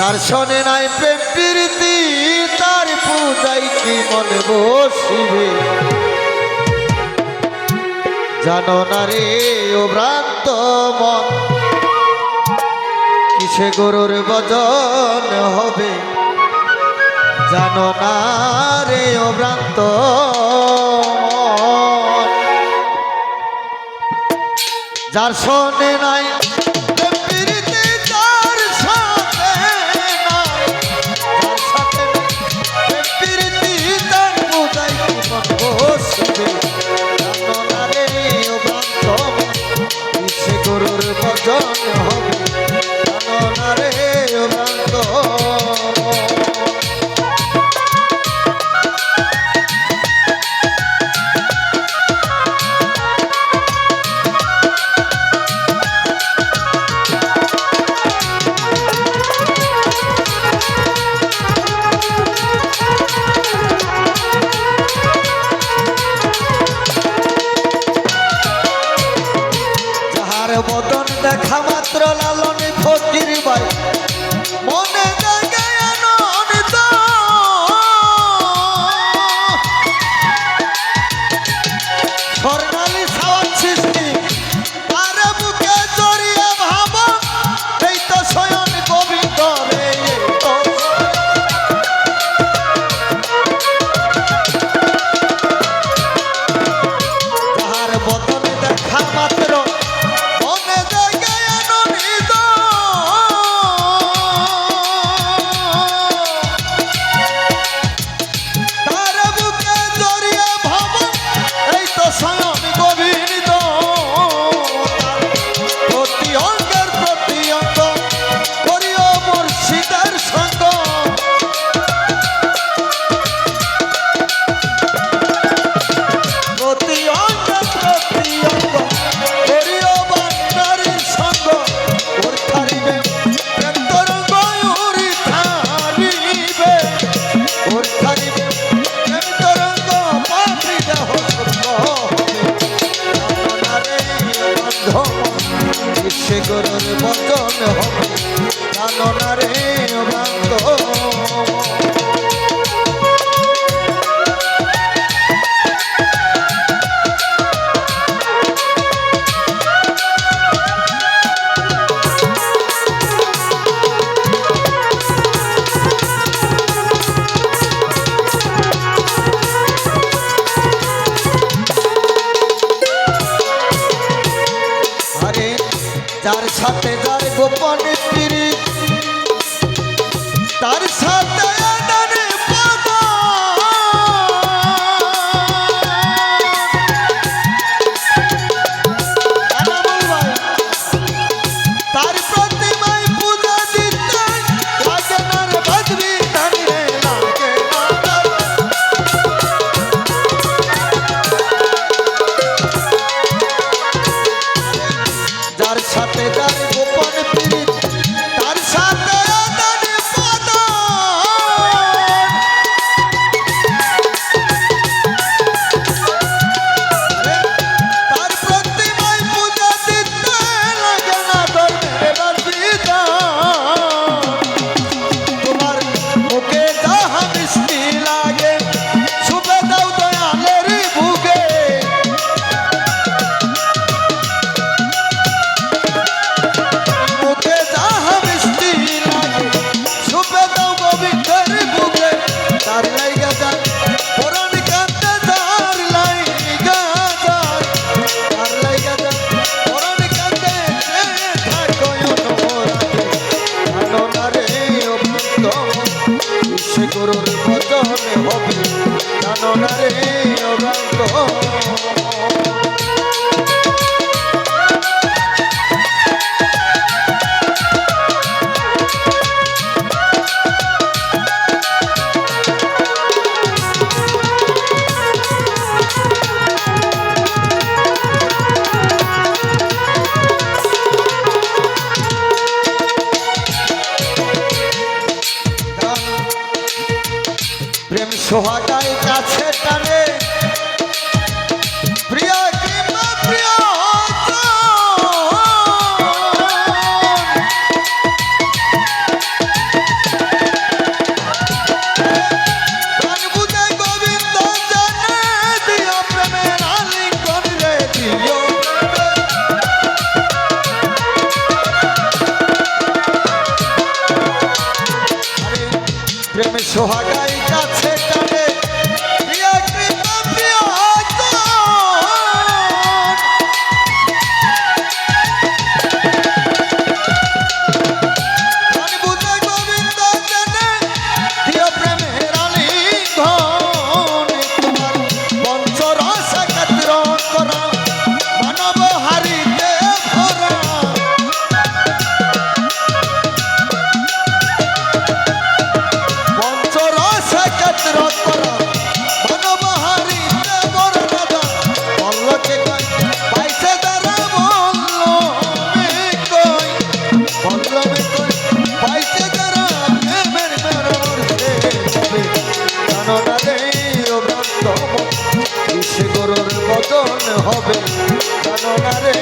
দর্শনে নাই প্রেম প্রীতি, তার পূজাই কি মনে বসিবে? জানো না রে ও ভ্রান্ত মন, কিসে গরুর বজন হবে? জানো না রে ও ভ্রান্ত যার শোনে নাই কৃষ্ণ কৃষ্ণ গুরুর পথ যার সাথে যার গোপনে 说话 হবে। জানো না রে